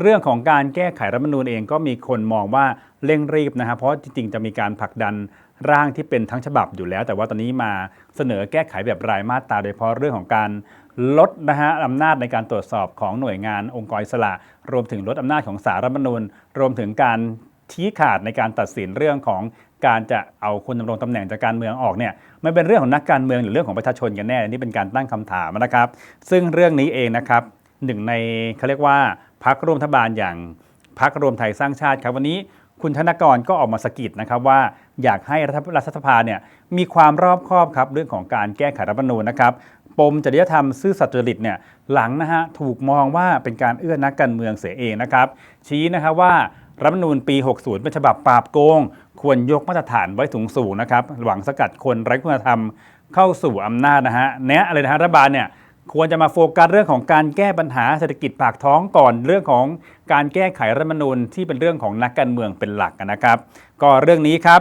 เรื่องของการแก้ไขรัฐธรรมนูญเองก็มีคนมองว่าเร่งรีบนะฮะเพราะจริงๆจะมีการผลักดันร่างที่เป็นทั้งฉบับอยู่แล้ว แต่ว่าตอนนี้มาเสนอแก้ไขแบบรายมาตราโดยเฉพาะเรื่องของการลดนะฮะอำนาจในการตรวจสอบของหน่วยงานองค์กรอิสระ รวมถึงลดอำนาจของสารรัฐธรรมนูญ รวมถึงการชี้ขาดในการตัดสินเรื่องของการจะเอาคนดำรงตำแหน่งจากการเมืองออกเนี่ยมันเป็นเรื่องของนักการเมืองหรือเรื่องของประชาชนกันแน่นี่เป็นการตั้งคำถามนะครับ ซึ่งเรื่องนี้เองนะครับหนึ่งในเขาเรียกว่า พักร่วมรัฐบาลอย่างพักรวมไทยสร้างชาติครับวันนี้คุณธนกรก็ออกมาสกิดนะครับว่าอยากให้รัฐรัฐสภาเนี่ยมีความรอบคอบครับเรื่องของการแก้ไขรัฐธรรมนูญนะครับปมจริยธรรมซื่อสัตย์จริตเนี่ยหลังนะฮะถูกมองว่าเป็นการเอื้อนักการเมืองเสียเองนะครับชี้นะครับว่ารัฐธรรมนูญปี 60 เป็นฉบับปราบโกง ควรยกมาตรฐานไว้สูงสูงนะครับหวังสกัดคนไร้คุณธรรมเข้าสู่อำนาจนะฮะแนะอะไรนะฮะรัฐบาลเนี่ย ควรจะมาโฟกัสเรื่องของการแก้ปัญหาเศรษฐกิจปากท้องก่อนเรื่องของการแก้ไขรัฐมนูญที่เป็นเรื่องของนักการเมืองเป็นหลักนะครับ ก็เรื่องนี้ครับ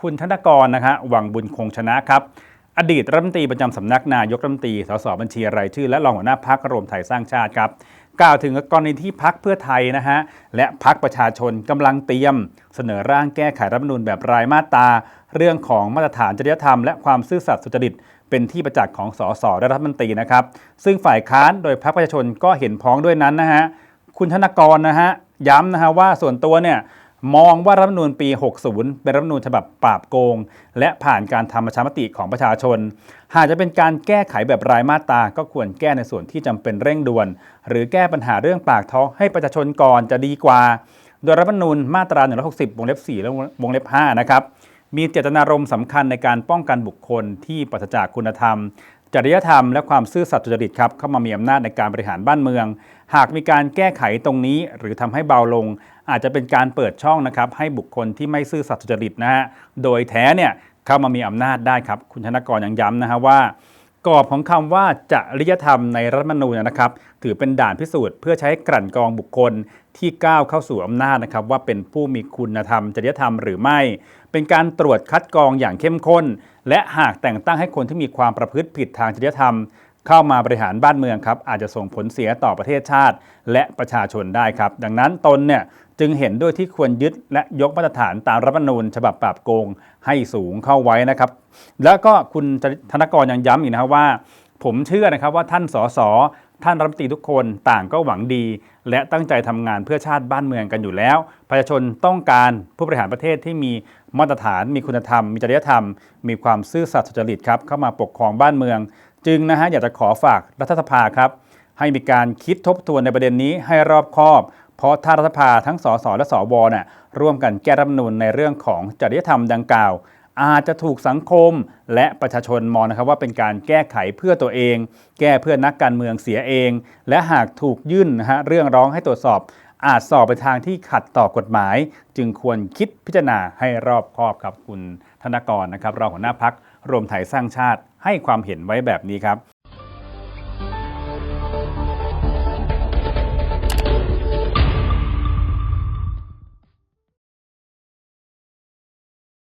คุณธนกรนะฮะหวังบุญคงชนะครับอดีตรัฐมนตรีประจำสำนักนายกรัฐมนตรีสสบัญชีรายชื่อและรองหัวหน้าพักรวมไทยสร้างชาติครับ กล่าวถึงกรณีที่พักเพื่อไทยนะฮะและพักประชาชนกำลังเตรียม เสนอร่างแก้ไขรัฐมนูญแบบรายมาตราเรื่องของมาตรฐานจริยธรรมและความซื่อสัตย์สุจริต เป็นที่ประจักษ์ของสสและรัฐมนตรีนะครับ ซึ่งฝ่ายค้านโดยพรรคประชาชนก็เห็นพ้องด้วยนั้นนะฮะคุณธนกรนะฮะย้ำนะฮะว่าส่วนตัวเนี่ย มองว่ารัฐธรรมนูญปี 60 เป็นรัฐธรรมนูญฉบับปราบโกง และผ่านการทำประชามติของประชาชน หากจะเป็นการแก้ไขแบบรายมาตราก็ควรแก้ในส่วนที่จำเป็นเร่งด่วน หรือแก้ปัญหาเรื่องปากท้องให้ประชาชนก่อนจะดีกว่า โดยรัฐธรรมนูญมาตรา 160 วงเล็บ 4 และวงเล็บ 5 นะครับ มีเจตนารมณ์สำคัญในการป้องกันบุคคลที่ปราศจากคุณธรรมจริยธรรมและความซื่อสัตย์สุจริตครับเข้ามามีอำนาจในการบริหารบ้านเมือง หากมีการแก้ไขตรงนี้หรือทำให้เบาลง อาจจะเป็นการเปิดช่องนะครับให้บุคคลที่ไม่ซื่อสัตย์สุจริตนะฮะโดยแท้เนี่ยเข้ามามีอำนาจได้ครับ คุณธนกรยังย้ำนะฮะว่ากรอบของคำว่าจริยธรรมในรัฐมนูญนะครับ ถือเป็นด่านพิสูจน์เพื่อใช้กลั่นกรองบุคคลที่ก้าวเข้าสู่อำนาจนะครับ ว่าเป็นผู้มีคุณธรรม จริยธรรมหรือไม่ เป็นการตรวจคัดกรองอย่างเข้มข้น และหากแต่งตั้งให้คนที่มีความประพฤติผิดทางจริยธรรม เข้ามาบริหารบ้านเมืองครับอาจจะส่งผลเสียต่อประเทศชาติ และประชาชนได้ครับ ดังนั้นตนเนี่ยจึงเห็นด้วยที่ควรยึดและยกมาตรฐานตามรัฐธรรมนูญ ฉบับปราบโกงให้สูงเข้าไว้นะครับ แล้วก็คุณธนกรยังย้ำอีกนะครับว่า ผมเชื่อนะครับว่าท่านสสท่านรัฐมนตรีทุกคนต่างก็หวังดี และตั้งใจทำงานเพื่อชาติบ้านเมืองกันอยู่แล้ว ประชาชนต้องการผู้บริหารประเทศที่มีมาตรฐาน มีคุณธรรม มีจริยธรรม มีความซื่อสัตย์สุจริตครับเข้ามาปกครองบ้านเมือง จึงนะฮะอยากจะขอฝากรัฐสภาครับ ให้มีการคิดทบทวนในประเด็นนี้ให้รอบคอบเพราะถ้ารัฐสภาทั้งสสและสวเนี่ยร่วมกันแก้รัฐมนูญในเรื่องของจริยธรรมดังกล่าว อาจจะถูกสังคมและประชาชนมองนะครับว่าเป็นการแก้ไขเพื่อตัวเอง แก้เพื่อนักการเมืองเสียเอง และหากถูกยื่นนะฮะเรื่องร้องให้ตรวจสอบ อาจสอบไปทางที่ขัดต่อกฎหมาย จึงควรคิดพิจารณาให้รอบคอบครับคุณธนกรนะครับรองหัวหน้าพักรวมไทยสร้างชาติ ให้ความเห็นไว้แบบนี้ครับ